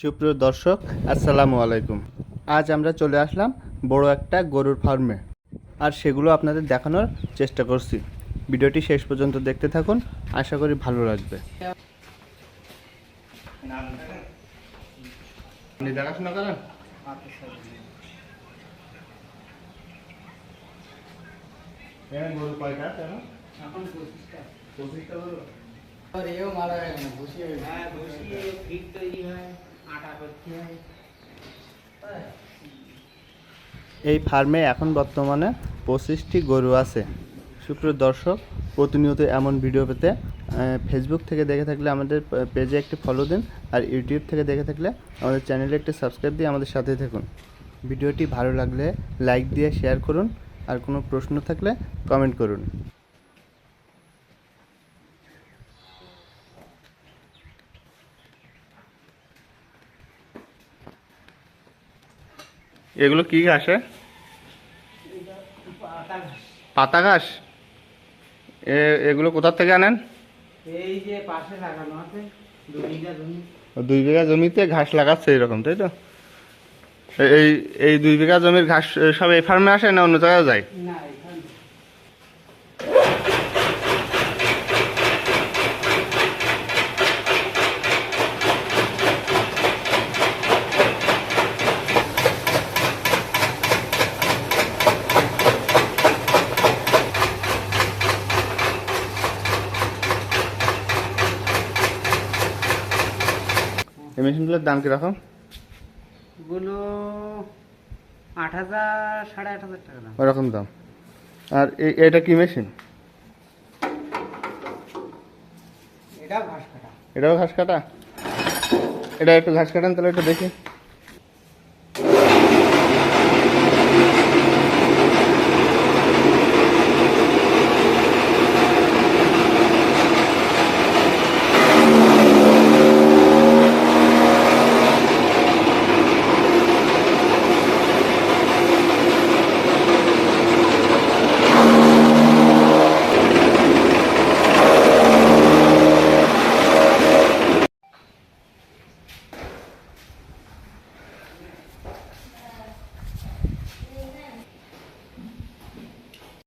সুপ্রিয় দর্শক আসসালামু আলাইকুম। আজ আমরা চলে আসলাম বড় একটা গরুর ফার্মে। আর সেগুলো আপনাদের দেখানোর চেষ্টা করছি। ভিডিওটি শেষ পর্যন্ত দেখতে থাকুন। আশা করি ভালো লাগবে। দেখাশোনা করেন? গরু কয়টা এখন পঁচিশটা পঁচিশটা গরু আর এও মারা গেল না বসিয়ে হ্যাঁ বসিয়ে ফিট তৈরি হয় আটা করতে হয়। এই ফার্মে এখন বর্তমানে পঁচিশটি গরু আছে। সুপ্রিয় দর্শক প্রতিনিয়ত এমন ভিডিও পেতে ফেসবুক থেকে দেখে থাকলে আমাদের পেজে একটি ফলো দিন আর ইউটিউব থেকে দেখে থাকলে আমাদের চ্যানেলে একটি সাবস্ক্রাইব দিয়ে আমাদের সাথে থাকুন। ভিডিওটি ভালো লাগলে লাইক দিয়ে শেয়ার করুন। আর কোনো প্রশ্ন থাকলে কমেন্ট করুন। এগুলো কি ঘাসে পাতা ঘাস। এগুলো কোথা থেকে আনেন? এই যে পাশে লাগানো আছে দু বিঘা জমি। দুই বিঘা জমিতে ঘাস লাগাচ্ছে এরকম তাই তো? এই এই দুই বিঘা জমির ঘাস সব এই ফার্মে আসে না অন্য জায়গায় যায়? এই মেশিনগুলোর দাম কীরকম? গুলো আট হাজার সাড়ে আট হাজার টাকা দাম। ওরকম দাম। আর এই এটা কি মেশিন? এটাও ঘাস কাটা। এটাও ঘাস কাটা? এটা একটু ঘাস কাটান তাহলে একটু দেখি।